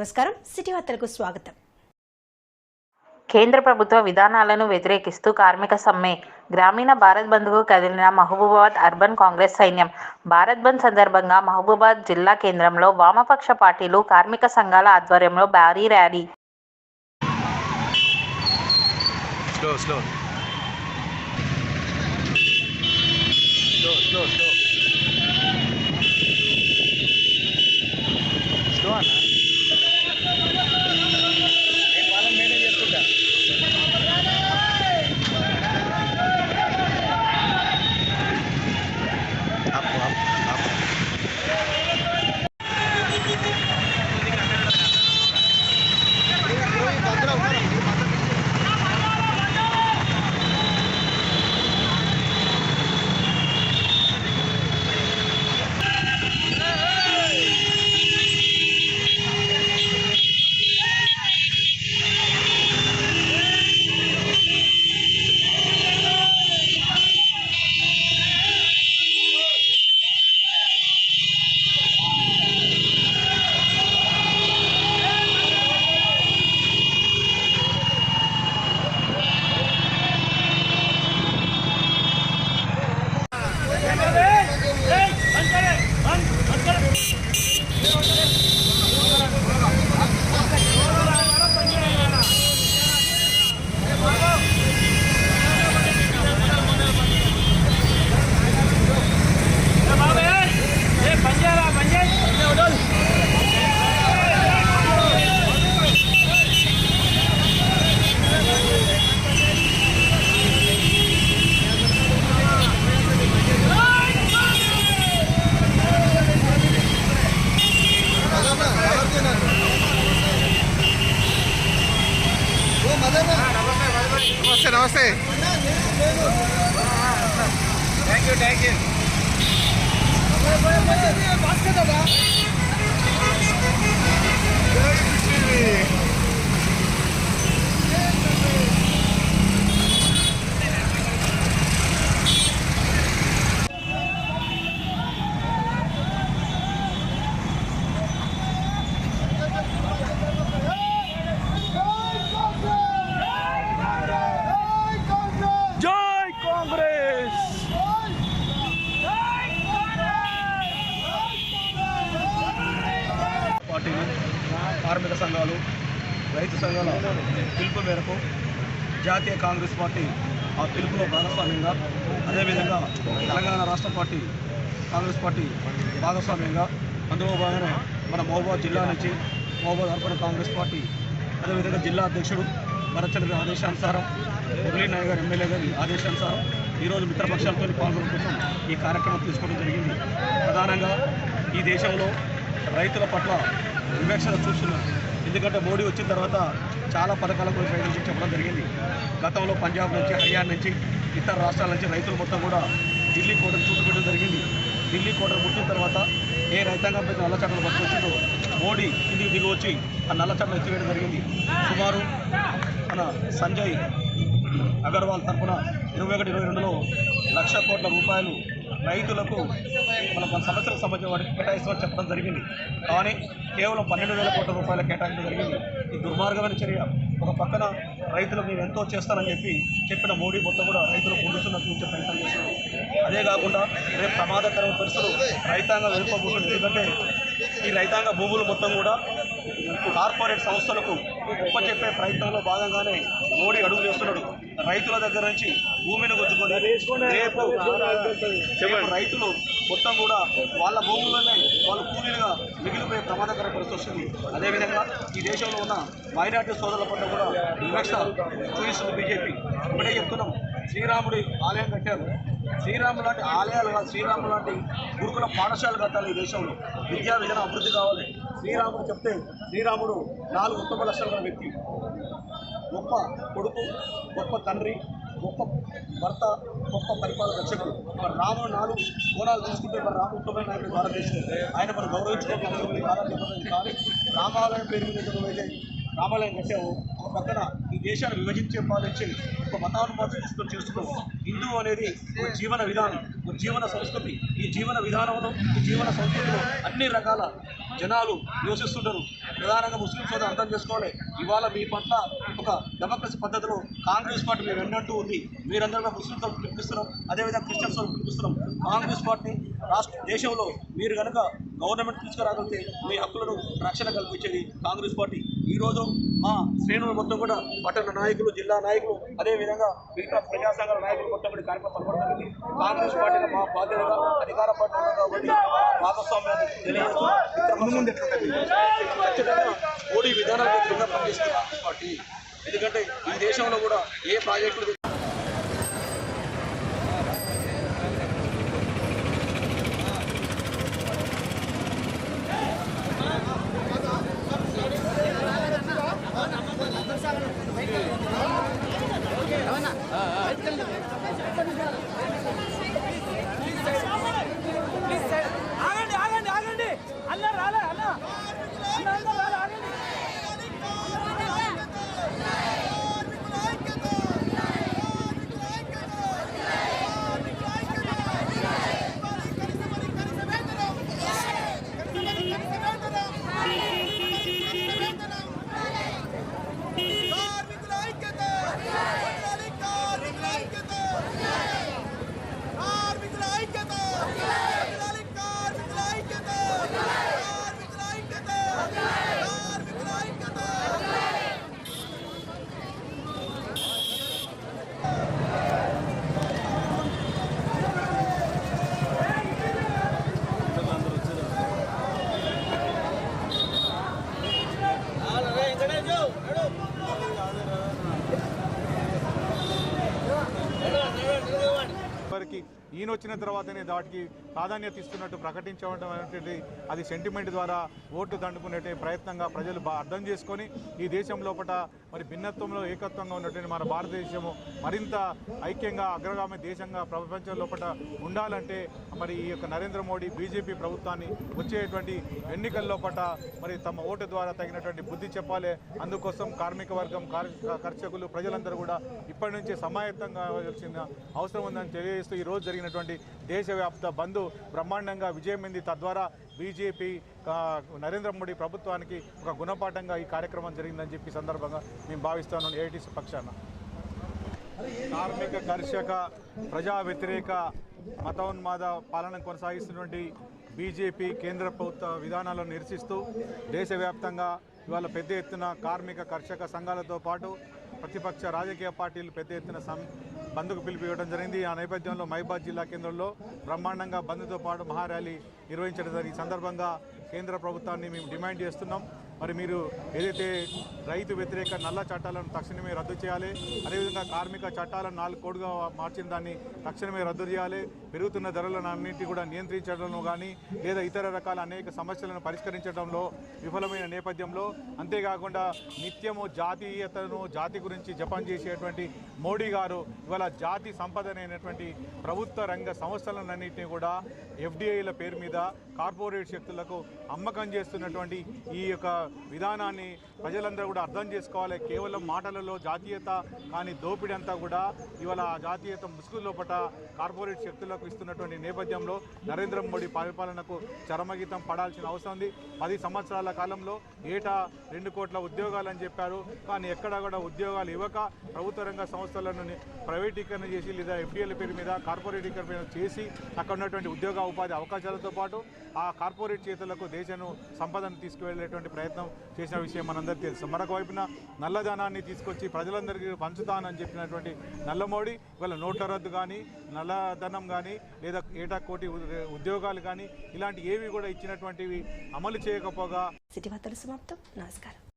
నమస్కారం. సిటీ వార్తలకు స్వాగతం. కేంద్ర ప్రభుత్వ విధానాలను వ్యతిరేకిస్తూ కార్మిక సమ్మె. గ్రామీణ భారత్ బంద్కు కదిలిన మహబూబాబాద్ అర్బన్ కాంగ్రెస్ సైన్యం. భారత్ బంద్ సందర్భంగా మహబూబాబాద్ జిల్లా కేంద్రంలో వామపక్ష పార్టీలు కార్మిక సంఘాల ఆధ్వర్యంలో భారీ rally. Slow slow slow slow slow నమస్తే నమస్తే థ్యాంక్ యూ థ్యాంక్ యూ పిలుపు మేరకు జాతీయ కాంగ్రెస్ పార్టీ ఆ పిలుపులో భాగస్వామ్యంగా అదేవిధంగా తెలంగాణ రాష్ట్ర పార్టీ కాంగ్రెస్ పార్టీ భాగస్వామ్యంగా అందులో భాగంగా మన మహబూబాద్ జిల్లా నుంచి మహబూబాద్ అర్పణ కాంగ్రెస్ పార్టీ అదేవిధంగా జిల్లా అధ్యక్షుడు భరత్చంద్ర ఆదేశానుసారం మురళీ నాయ్ గారు ఎమ్మెల్యే గారి ఆదేశానుసారం ఈరోజు మిత్రపక్షాలతో పాల్గొనడం కోసం ఈ కార్యక్రమం తీసుకోవడం జరిగింది. ప్రధానంగా ఈ దేశంలో రైతుల పట్ల వివక్షత చూస్తున్నారు. ఎందుకంటే మోడీ వచ్చిన తర్వాత చాలా పథకాల గురించి రైతుల గురించి చెప్పడం జరిగింది. గతంలో పంజాబ్ నుంచి హర్యానా నుంచి ఇతర రాష్ట్రాల నుంచి రైతులు మొత్తం కూడా ఢిల్లీ కోటను చుట్టుపెట్టడం జరిగింది. ఢిల్లీ కోటను ముట్టిన తర్వాత ఏ రైతాంగం పెద్ద నల్ల చట్టాలు పట్టుకొచ్చిందో మోడీ కిందికి దిగి వచ్చి ఆ నల్ల ఎత్తివేయడం జరిగింది. సుమారు మన సంజయ్ అగర్వాల్ తరఫున ఇరవై ఒకటి ఇరవై రెండులో లక్ష కోట్ల రూపాయలు రైతులకు మన మన సమస్యలకు సంబంధించిన వాటికి కేటాయిస్తామని చెప్పడం జరిగింది. కానీ కేవలం పన్నెండు వేల కోట్ల రూపాయల కేటాయించడం జరిగింది. ఈ దుర్మార్గమైన చర్య ఒక పక్కన రైతులకు నేను ఎంతో చేస్తానని చెప్పి చెప్పిన మోడీ మొత్తం కూడా రైతులకు ముందుస్తున్న చూసే ప్రయత్నం చేస్తున్నారు అదే కాకుండా రేపు ప్రమాదకరమైన పరిస్థితులు రైతాంగం వెళ్ళిపోబోతుంది ఎందుకంటే ఈ రైతాంగ భూములు మొత్తం కూడా కార్పొరేట్ సంస్థలకు చెప్పే ప్రయత్నంలో భాగంగానే మోడీ అడుగు చేస్తున్నాడు రైతుల దగ్గర నుంచి భూమిని గుంజుకొని రేపు రైతులు మొత్తం కూడా వాళ్ళ భూములనే వాళ్ళు కూలీలుగా మిగిలిపోయే ప్రమాదకర పరిస్థితి వస్తుంది. అదేవిధంగా ఈ దేశంలో ఉన్న మైనార్టీ సోదరుల పట్ల కూడా వివక్ష చూపిస్తుంది బీజేపీ. ఇప్పుడే చెప్తున్నాం శ్రీరాముడి ఆలయం కట్టారు. శ్రీరాముడు లాంటి ఆలయాలు కాదు లాంటి గురుకుల పాఠశాలలు కట్టాలి ఈ దేశంలో. విద్యా విధానం అభివృద్ధి కావాలి. శ్రీరాముడు చెప్తే శ్రీరాముడు నాలుగు ఉత్తమ లక్షణాల వ్యక్తి. గొప్ప కొడుకు గొప్ప తండ్రి గొప్ప భర్త గొప్ప పరిపాలన రక్షకుడు. మరి రాముడు నాలుగు కోణాలు తీసుకుంటే మరి రాము ఉత్తమైన నాయకుడు భారతదేశం ఆయన మనం గౌరవించుకోవాలి భారతదేశం కానీ రామాలయం పేరు మీద ఏదైతే రామాలయం కట్టావు. ఒక పక్కన ఈ దేశాన్ని విభజించే పాలించి ఒక మతానుమతి తీసుకొని చేస్తూ హిందూ అనేది ఒక జీవన విధానం ఒక జీవన సంస్కృతి. ఈ జీవన విధానంలో ఈ జీవన సంస్కృతిలో అన్ని రకాల జనాలు నివసిస్తుంటారు ప్రధానంగా ముస్లిం సోదరు అర్థం చేసుకోవాలి ఇవాళ మీ పట్ల ఒక డెమోక్రసీ పద్ధతిలో కాంగ్రెస్ పార్టీ మేము వెన్నట్టు ఉంది. మీరందరూ కూడా ముస్లిం పిలిపిస్తున్నాం. అదేవిధంగా క్రిస్టియన్స్తో పిలిపిస్తున్నాం. కాంగ్రెస్ పార్టీ రాష్ట్ర దేశంలో మీరు కనుక గవర్నమెంట్ తీసుకురాగలిగితే మీ హక్కులను రక్షణ కల్పించేది కాంగ్రెస్ పార్టీ. ఈరోజు మా శ్రేణులు మొత్తం కూడా పట్టణ నాయకులు జిల్లా నాయకులు అదేవిధంగా మిగతా ప్రజా సంఘాల నాయకులు మొత్తం కూడా కార్యక్రమం పాల్గొనడానికి కాంగ్రెస్ పార్టీగా మా బాధ్యతగా అధికార పార్టీ కాబట్టి భాగస్వామ్యాన్ని తెలియజేస్తూ ముందు ఖచ్చితంగా మోడీ విధానాలకు వ్యతిరేకంగా పనిచేస్తుంది పార్టీ. ఎందుకంటే ఈ దేశంలో కూడా ఏ ప్రాజెక్టులు ఈయన వచ్చిన తర్వాతనే దాటికి ప్రాధాన్యత ఇస్తున్నట్టు ప్రకటించడం అనేది అది సెంటిమెంట్ ద్వారా ఓటు దండుకునే ప్రయత్నంగా ప్రజలు బా అర్థం చేసుకొని ఈ దేశం లోపల మరి భిన్నత్వంలో ఏకత్వంగా ఉన్నటువంటి మన భారతదేశము మరింత ఐక్యంగా అగ్రగామి దేశంగా ప్రపంచం లోపల ఉండాలంటే మరి ఈ యొక్క నరేంద్ర మోడీ బీజేపీ ప్రభుత్వాన్ని వచ్చేటువంటి ఎన్నికల లోపల మరి తమ ఓటు ద్వారా తగినటువంటి బుద్ధి చెప్పాలి. అందుకోసం కార్మిక వర్గం కర్షకులు ప్రజలందరూ కూడా ఇప్పటి నుంచే సమాయత్తంగా కావాల్సిన అవసరం ఉందని తెలియజేస్తూ ఈ రోజు జరిగినటువంటి దేశవ్యాప్త బంధు బ్రహ్మాండంగా విజయమైంది. తద్వారా బీజేపీ నరేంద్ర మోడీ ప్రభుత్వానికి ఒక గుణపాఠంగా ఈ కార్యక్రమం జరిగిందని చెప్పి సందర్భంగా మేము భావిస్తున్నాను ఏఐటీసీ పక్షాన. కార్మిక కర్షక ప్రజా వ్యతిరేక మతోన్మాద పాలన కొనసాగిస్తున్నటువంటి బీజేపీ కేంద్ర ప్రభుత్వ విధానాలను నిరసిస్తూ దేశవ్యాప్తంగా ఇవాళ పెద్ద ఎత్తున కార్మిక కర్షక సంఘాలతో పాటు ప్రతిపక్ష రాజకీయ పార్టీలు పెద్ద ఎత్తున సం బంద్కు పిలుపు ఇవ్వడం జరిగింది ఆ నేపథ్యంలో మహిబాద్ జిల్లా కేంద్రంలో బ్రహ్మాండంగా బంద్తో పాటు మహార్యాలీ నిర్వహించడం జరిగింది. ఈ సందర్భంగా కేంద్ర ప్రభుత్వాన్ని మేము డిమాండ్ చేస్తున్నాం మరి మీరు ఏదైతే రైతు వ్యతిరేక నల్ల చట్టాలను తక్షణమే రద్దు చేయాలి అదేవిధంగా కార్మిక చట్టాలను నాలుగు కోడుగా మార్చిన దాన్ని తక్షణమే రద్దు చేయాలి పెరుగుతున్న ధరలను అన్నింటినీ కూడా నియంత్రించడంలో కానీ లేదా ఇతర రకాల అనేక సమస్యలను పరిష్కరించడంలో విఫలమైన నేపథ్యంలో అంతేకాకుండా నిత్యము జాతీయతను జాతి గురించి జపం చేసేటువంటి మోడీ గారు ఇవాళ జాతి సంపదనైనటువంటి ప్రభుత్వ రంగ సంస్థలన్నింటినీ కూడా ఎఫ్డిఐల పేరు మీద కార్పొరేట్ శక్తులకు అమ్మకం చేస్తున్నటువంటి ఈ యొక్క విధానాన్ని ప్రజలందరూ కూడా అర్థం చేసుకోవాలి. కేవలం మాటలలో జాతీయత కానీ దోపిడీ అంతా కూడా ఇవాళ ఆ జాతీయత ముసుగు లోపల కార్పొరేట్ శక్తులకు ఇస్తున్నటువంటి నేపథ్యంలో నరేంద్ర మోడీ పరిపాలనకు చరమగీతం పడాల్సిన అవసరం ఉంది. పది సంవత్సరాల కాలంలో ఏటా రెండు కోట్ల ఉద్యోగాలని చెప్పారు. కానీ ఎక్కడా కూడా ఉద్యోగాలు ఇవ్వక ప్రభుత్వ రంగ సంస్థలను ప్రైవేటీకరణ చేసి లేదా ఎఫ్డీఎల్ పేరు మీద కార్పొరేటీకరణ చేసి అక్కడ ఉన్నటువంటి ఉద్యోగ ఉపాధి అవకాశాలతో పాటు ఆ కార్పొరేట్ చేతులకు దేశను సంపదను తీసుకువెళ్ళేటువంటి ప్రయత్నం చేసిన విషయం మనందరికీ తెలుసు. మరొక వైపున నల్లధనాన్ని తీసుకొచ్చి ప్రజలందరికీ పంచుతానని చెప్పినటువంటి నల్లమోడి ఇవాళ నోట్ల రద్దు కానీ నల్లధనం కానీ లేదా ఏటా కోటి ఉద్యోగాలు కానీ ఇలాంటి ఏవి కూడా ఇచ్చినటువంటివి అమలు చేయకపోగా. సిటీ వార్తలు సమాప్తం. నమస్కారం.